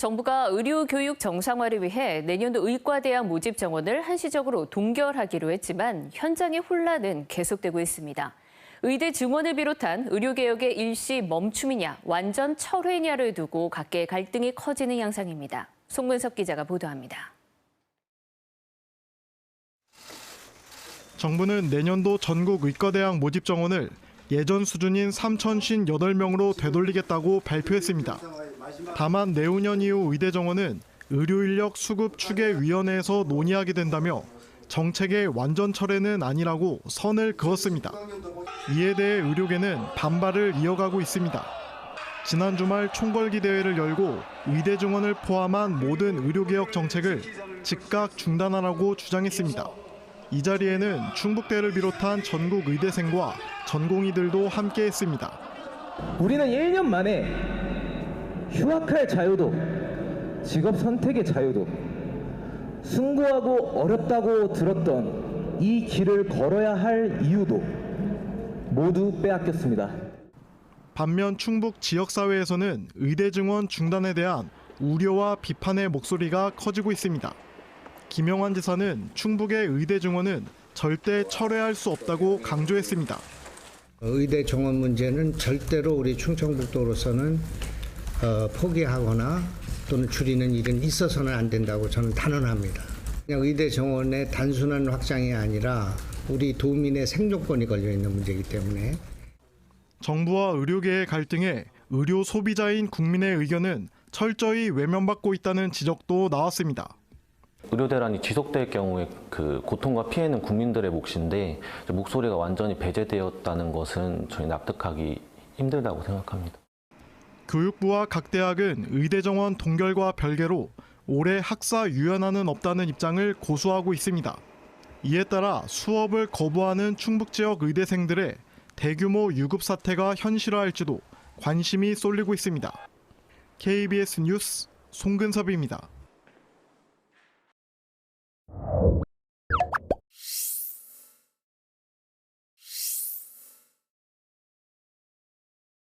정부가 의료 교육 정상화를 위해 내년도 의과대학 모집 정원을 한시적으로 동결하기로 했지만 현장의 혼란은 계속되고 있습니다. 의대 증원을 비롯한 의료개혁의 일시 멈춤이냐 완전 철회냐를 두고 각계의 갈등이 커지는 양상입니다. 송문석 기자가 보도합니다. 정부는 내년도 전국 의과대학 모집 정원을 예전 수준인 3,058명으로 되돌리겠다고 발표했습니다. 다만 내후년 이후 의대 정원은 의료 인력 수급 추계 위원회에서 논의하게 된다며 정책의 완전 철회는 아니라고 선을 그었습니다. 이에 대해 의료계는 반발을 이어가고 있습니다. 지난 주말 총궐기 대회를 열고 의대 증원을 포함한 모든 의료개혁 정책을 즉각 중단하라고 주장했습니다. 이 자리에는 충북대를 비롯한 전국 의대생과 전공의들도 함께했습니다. 우리는 1년 만에 휴학할 자유도 직업 선택의 자유도 숭고하고 어렵다고 들었던 이 길을 걸어야 할 이유도 모두 빼앗겼습니다. 반면 충북 지역사회에서는 의대 증원 중단에 대한 우려와 비판의 목소리가 커지고 있습니다. 김영환 지사는 충북의 의대 증원은 절대 철회할 수 없다고 강조했습니다. 의대 정원 문제는 절대로 우리 충청북도로서는 어, 포기하거나 또는 줄이는 일은 있어서는 안 된다고 저는 단언합니다. 그냥 의대 정원의 단순한 확장이 아니라 우리 도민의 생존권이 걸려 있는 문제이기 때문에 정부와 의료계의 갈등에 의료 소비자인 국민의 의견은 철저히 외면받고 있다는 지적도 나왔습니다. 의료 대란이 지속될 경우에 그 고통과 피해는 국민들의 몫인데 목소리가 완전히 배제되었다는 것은 저희 납득하기 힘들다고 생각합니다. 교육부와 각 대학은 의대 정원 동결과 별개로 올해 학사 유연화는 없다는 입장을 고수하고 있습니다. 이에 따라 수업을 거부하는 충북 지역 의대생들의 대규모 유급 사태가 현실화할지도 관심이 쏠리고 있습니다. KBS 뉴스 송근섭입니다.